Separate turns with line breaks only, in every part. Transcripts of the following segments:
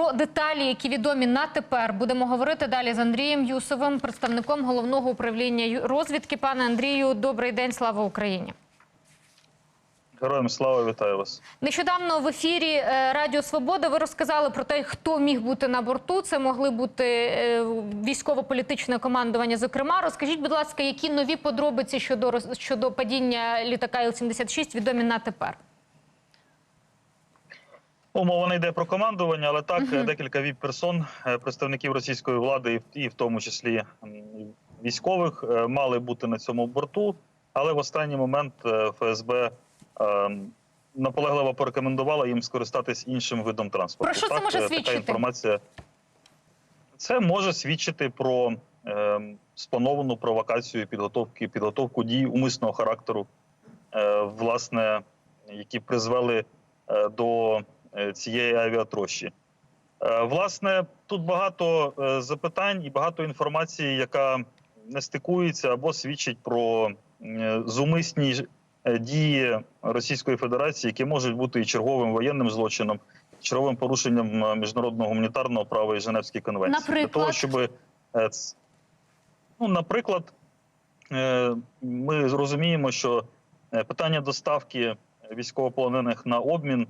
Про деталі, які відомі на тепер, будемо говорити далі з Андрієм Юсовим, представником головного управління розвідки. Пане Андрію, добрий день, слава Україні.
Героям слава вітаю вас.
Нещодавно в ефірі е, Радіо Свобода ви розказали про те, хто міг бути на борту. Це могли бути е, військово-політичне командування. Зокрема, розкажіть, будь ласка, які нові подробиці щодо щодо падіння літака Іл-76 відомі на тепер?
Ну, Мова не йде про командування, але так е, декілька віп-персон, е, представників російської влади, і в- тому числі військових, е, мали бути на цьому борту. Але в останній момент е, ФСБ наполегливо порекомендувала їм скористатись іншим видом транспорту.
Про що це може свідчити?
Така інформація. Це може свідчити про е, сплановану провокацію, підготовки, підготовку дій умисного характеру, е, власне, які призвели е, до цієї авіатрощі. Е, Власне, тут багато е, запитань і багато інформації, яка не стикується або свідчить про е, зумисні е, дії Російської Федерації, які можуть бути і черговим воєнним злочином, і черговим порушенням е, міжнародного гуманітарного права і Женевської конвенції. Для того, щоб е, ну, наприклад, е, ми розуміємо, що е, питання доставки військовополонених на обмін, е,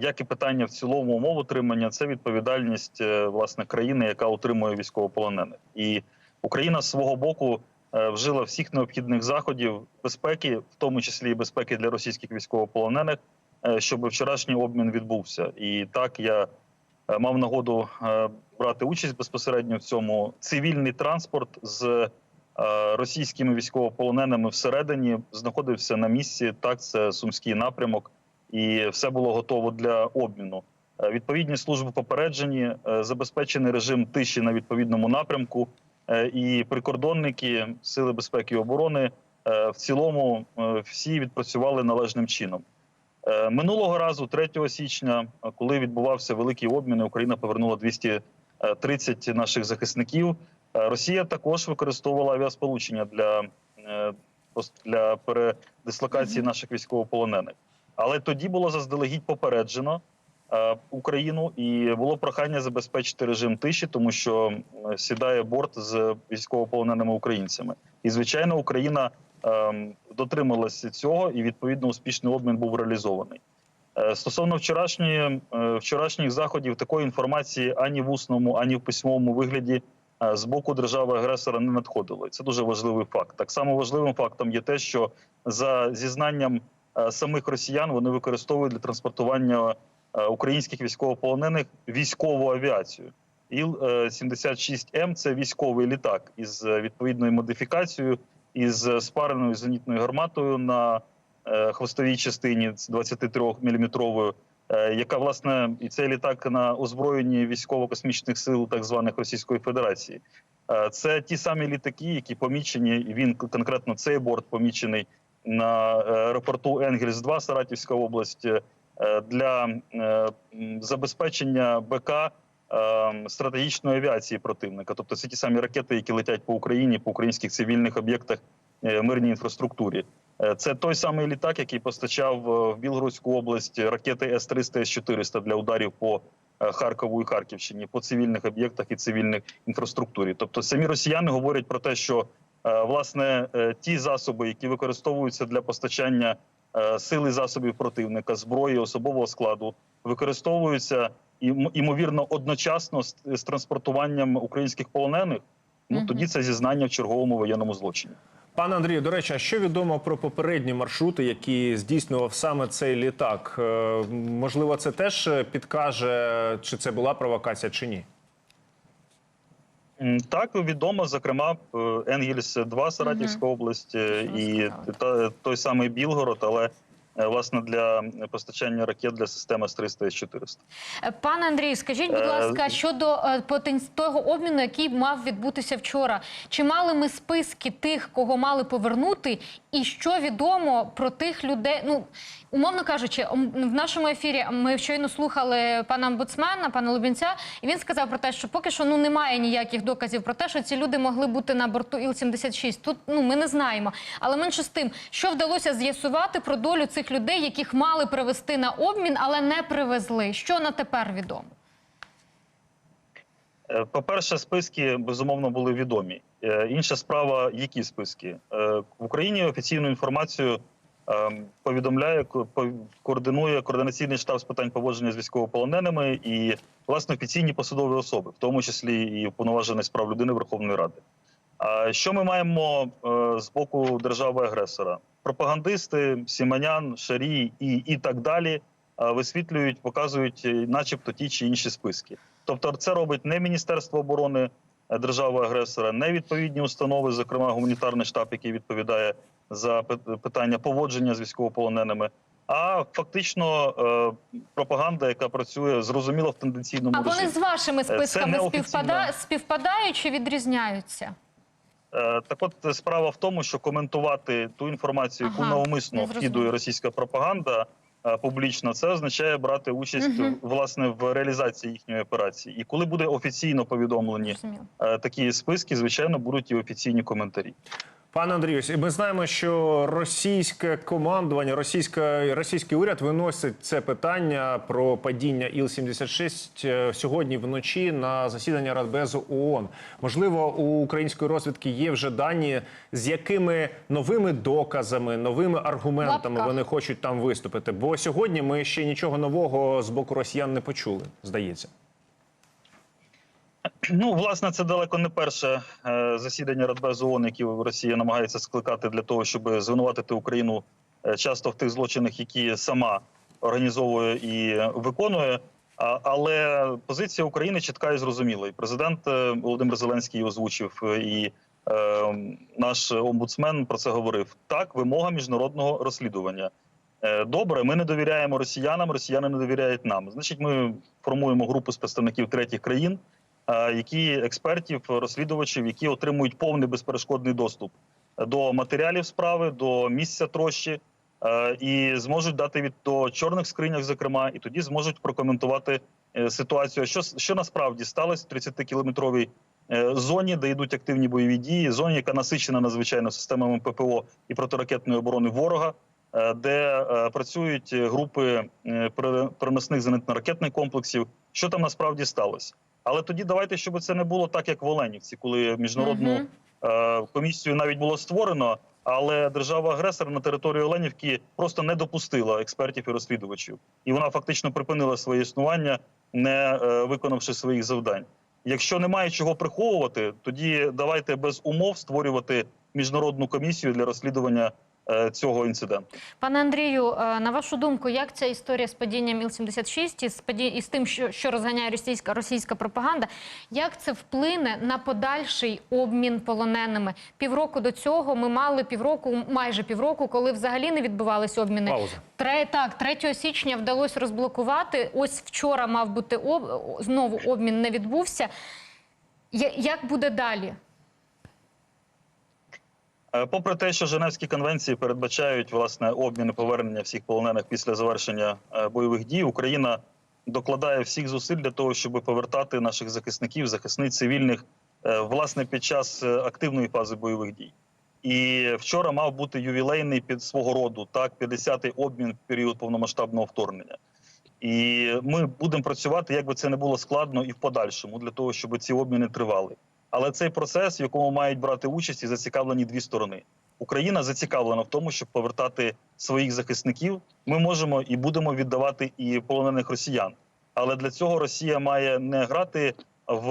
як і питання в цілому умов утримання, це відповідальність е, власне країни, яка утримує військовополонених. І Україна з свого боку е, вжила всіх необхідних заходів безпеки, в тому числі і безпеки для російських військовополонених, е, щоб вчорашній обмін відбувся. І так я е, мав нагоду е, брати участь безпосередньо в цьому цивільний транспорт з е, російськими військовополоненими всередині знаходився на місці. Так, це сумський напрямок, і все було готово для обміну. Е, Відповідні служби попереджені, е, забезпечений режим тиші на відповідному напрямку, е, і прикордонники сили безпеки і оборони в цілому всі відпрацювали належним чином. Минулого разу, 3 січня, коли відбувався великий обмін, і Україна повернула 230 наших захисників. Росія також використовувала авіасполучення для, для передислокації наших військовополонених. Але тоді було заздалегідь попереджено е, Україну, і було прохання забезпечити режим тиші, тому що е, сідає борт з військовополоненими українцями. І звичайно, Україна ем, дотрималася цього, і відповідно успішний обмін був реалізований. Е, Стосовно вчорашньої е, вчорашніх заходів, такої інформації ані в усному, ані в письмовому вигляді е, з боку держави-агресора не надходило. Це дуже важливий факт. Так само важливим фактом є те, що за зізнанням е, самих росіян вони використовують для транспортування е, українських військовополонених військову авіацію. Іл-76М – це військовий літак із е, відповідною модифікацією, із е, спареною зенітною гарматою на е, хвостовій частині з 23-мм, яка власне і цей літак на озброєнні військово-космічних сил так званих Російської Федерації. Е, Це ті самі літаки, які помічені. Він конкретно цей борт помічений на е, аеропорту Енгельс 2 Саратівська область е, для е, забезпечення БК стратегічної авіації противника. Тобто це ті самі ракети, які летять по Україні, по українських цивільних об'єктах мирній інфраструктурі. Це той самий літак, який постачав в Білгородську область ракети С-300, С-400 для ударів по Харкову і Харківщині, по цивільних об'єктах і цивільній інфраструктурі. Тобто самі росіяни говорять про те, що власне е, ті засоби, які використовуються для постачання е, сили засобів противника, зброї, особового складу, використовуються імовірно одночасно з, транспортуванням українських полонених. Ну тоді це зізнання в черговому воєнному злочині.
Пане Андрію, до речі, а що відомо про попередні маршрути, які здійснював саме цей літак? Е, Можливо, це теж е, підкаже, чи це була провокація, чи ні?
Так, відомо, зокрема, е, Енгельс 2 Саратівська область е, і та, той самий Білгород, але власне для постачання ракет для системи С-300 С-400.
Е, Пане Андрію, скажіть, будь
Е,
ласка, щодо е, того обміну, який мав відбутися вчора, чи мали ми списки тих, кого мали повернути, і що відомо про тих людей? Ну умовно кажучи, в нашому ефірі ми щойно слухали пана омбудсмена, пана Лубінця, і він сказав про те, що поки що ну немає ніяких доказів про те, що ці люди могли бути на борту Іл-76. Тут ну ми не знаємо. Але менше з тим, що вдалося з'ясувати про долю цих людей, яких мали привезти на обмін, але не привезли. Що на тепер відомо?
Е, По-перше, списки безумовно були відомі. Е, Інша справа, які списки Е, в Україні офіційну інформацію е, повідомляє ко- координує координаційний штаб з питань поводження з військовополоненими і власне офіційні посадові особи, в тому числі і уповноважений з прав людини Верховної Ради. А що ми маємо е, з боку держави-агресора? Пропагандисти, Сіманян, Шарій і, і так далі е, висвітлюють, показують, е, начебто, ті чи інші списки. Тобто, це робить не Міністерство оборони держави-агресора, не відповідні установи, зокрема гуманітарний штаб, який відповідає за питання поводження з військовополоненими. А фактично е, пропаганда, яка працює зрозуміло в тенденційному
А вони
режимі.
з вашими списками співпада... співпадають чи відрізняються?
Е, Так от справа в тому, що коментувати ту інформацію, яку
Ага,
навмисно вкидує російська пропаганда е, публічно, це означає брати участь
угу.
власне в реалізації їхньої операції. І коли буде офіційно повідомлені
Зрозуміло.
е, такі списки, звичайно, будуть і офіційні коментарі.
Пане Андрію, ми знаємо, що російське командування, російська, російський уряд виносить це питання про падіння Іл-76 е, сьогодні вночі на засідання Радбезу ООН. Можливо, у української розвідки є вже дані, з якими новими доказами, новими аргументами
Лапках.
вони хочуть там виступити. Бо сьогодні ми ще нічого нового з боку росіян не почули, здається.
Ну, власне, це далеко не перше е, засідання Радбезу ООН, яке Росія намагається скликати для того, щоб звинуватити Україну е, часто в тих злочинах, які сама організовує і виконує. Але позиція України чітка і зрозуміла. І президент е, Володимир Зеленський озвучив, і е, наш омбудсмен про це говорив. Так, вимога міжнародного розслідування. Добре, ми не довіряємо росіянам, росіяни не довіряють нам. Значить, ми формуємо групу з представників третіх країн, які експертів, розслідувачів, які отримують повний безперешкодний доступ до матеріалів справи, до місця трощі, і зможуть дати від до чорних скринях, зокрема, і тоді зможуть прокоментувати е, ситуацію. Що що насправді сталося в 30-кілометровій е, зоні, де йдуть активні бойові дії, зоні, яка насичена надзвичайно системами ППО і протиракетної оборони ворога. е, Де працюють групи переносних зенитно-ракетних комплексів, що там насправді сталося? Але тоді давайте, щоб це не було так, як в Оленівці, коли міжнародну
Мгм.
е, комісію навіть було створено, але держава-агресор на території Оленівки просто не допустила експертів і розслідувачів, і вона фактично припинила своє існування, не е, виконавши своїх завдань. Якщо немає чого приховувати, тоді давайте без умов створювати міжнародну комісію для розслідування цього інциденту.
Пане Андрію, е, на вашу думку, як ця історія з падінням Іл-76 і з, паді... і з тим, що, що розганяє російська, російська пропаганда, як це вплине на подальший обмін полоненими? Півроку до цього ми мали півроку, майже півроку, коли взагалі не відбувалися обміни.
Пауза.
Тре, так, 3 січня вдалося розблокувати. Ось вчора мав бути об... знову обмін не відбувся. Як буде далі?
Е, Попри те, що Женевські конвенції передбачають власне обмін і повернення всіх полонених після завершення е, бойових дій, Україна докладає всіх зусиль для того, щоб повертати наших захисників, захисниць цивільних е, власне під час активної фази бойових дій. І вчора мав бути ювілейний під свого роду так 50-й обмін в період повномасштабного вторгнення. І ми будемо працювати, як би це не було складно, і в подальшому для того, щоб ці обміни тривали. Але цей процес, в якому мають брати участь і зацікавлені дві сторони. Україна зацікавлена в тому, щоб повертати своїх захисників. Ми можемо і будемо віддавати і полонених росіян. Але для цього Росія має не грати в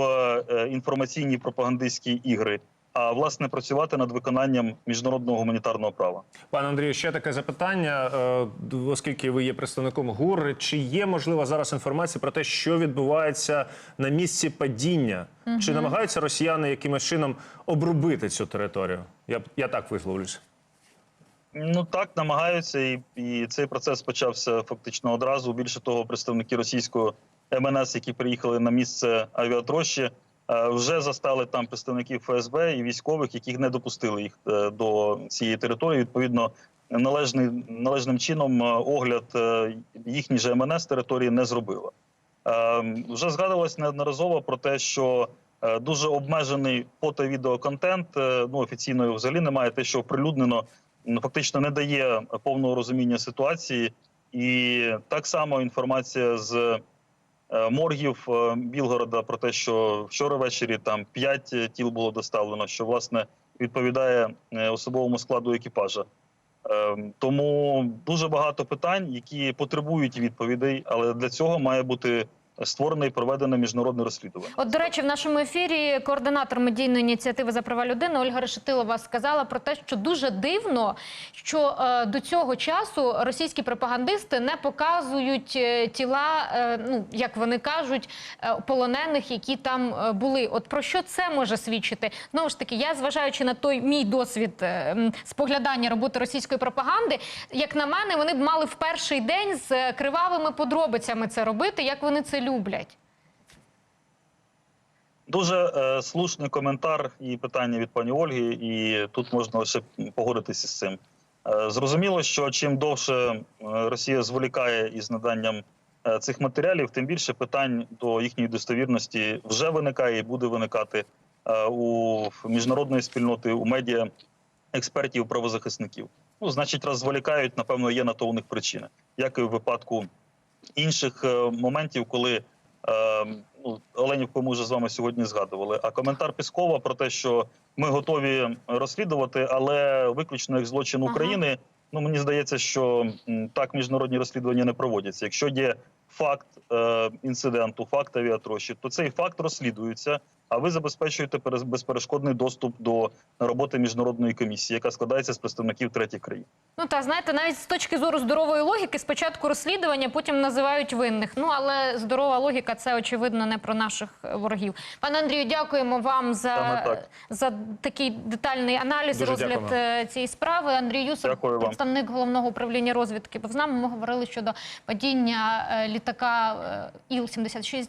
е, інформаційні пропагандистські ігри, а власне працювати над виконанням міжнародного гуманітарного права.
Пане Андрію, ще таке запитання, е, оскільки ви є представником ГУР, чи є можлива зараз інформація про те, що відбувається на місці падіння? Чи намагаються росіяни якимось чином обробити цю територію? Я, б- я так висловлюсь.
Ну так намагаються, і, і цей процес почався фактично одразу. Більше того, представники російського МНС, які приїхали на місце авіатрощі, вже застали там представників ФСБ і військових, яких не допустили їх е, до цієї території. Відповідно, належний належним чином е, огляд е, їхній же МНС території не зробила. Е, Вже згадувалось неодноразово про те, що е, дуже обмежений фото відеоконтент. е, Ну офіційно взагалі немає. Те, що оприлюднено, ну, фактично не дає повного розуміння ситуації, і так само інформація з е, моргів е, Білгорода про те, що вчора ввечері там п'ять е, тіл було доставлено, що власне відповідає е, особовому складу екіпажа. Е, Тому дуже багато питань, які потребують відповідей, але для цього має бути створене і проведене міжнародне розслідування.
От, до речі, в нашому ефірі координатор медійної ініціативи за права людини Ольга Решетилова сказала про те, що дуже дивно, що е, до цього часу російські пропагандисти не показують е, тіла, е, ну як вони кажуть, е, полонених, які там е, були. От про що це може свідчити? Знову ж таки, я зважаючи на той мій досвід е, споглядання роботи російської пропаганди, як на мене, вони б мали в перший день з кривавими подробицями це робити, як вони це люблять.
Дуже е, слушний коментар і питання від пані Ольги, і тут можна лише погодитися з цим. Е, зрозуміло, що чим довше е, Росія зволікає із наданням е, цих матеріалів, тим більше питань до їхньої достовірності вже виникає і буде виникати е, у міжнародної спільноти, у медіа, експертів, правозахисників. Ну, значить, раз зволікають, напевно, є на то у них причини, як і в випадку інших е, моментів, коли е, ну, Оленівку ми вже з вами сьогодні згадували. А коментар Піскова про те, що ми готові розслідувати, але виключно як злочин
Ага.
України. Ну мені здається, що так міжнародні розслідування не проводяться. Якщо є факт е, інциденту, факт авіатрощі, то цей факт розслідується. А ви забезпечуєте безперешкодний доступ до роботи міжнародної комісії, яка складається з представників третіх країн.
Ну та знаєте, навіть з точки зору здорової логіки, спочатку розслідування, потім називають винних. Ну але здорова логіка це очевидно не про наших е, ворогів. Пане Андрію, дякуємо вам за,
так.
за такий детальний аналіз,
Дуже
розгляд
дякуємо.
е, цієї справи. Андрій Юсов,
Дякую вам.
представник головного управління розвідки. Бо з нами ми говорили щодо падіння е, літака е, Іл-76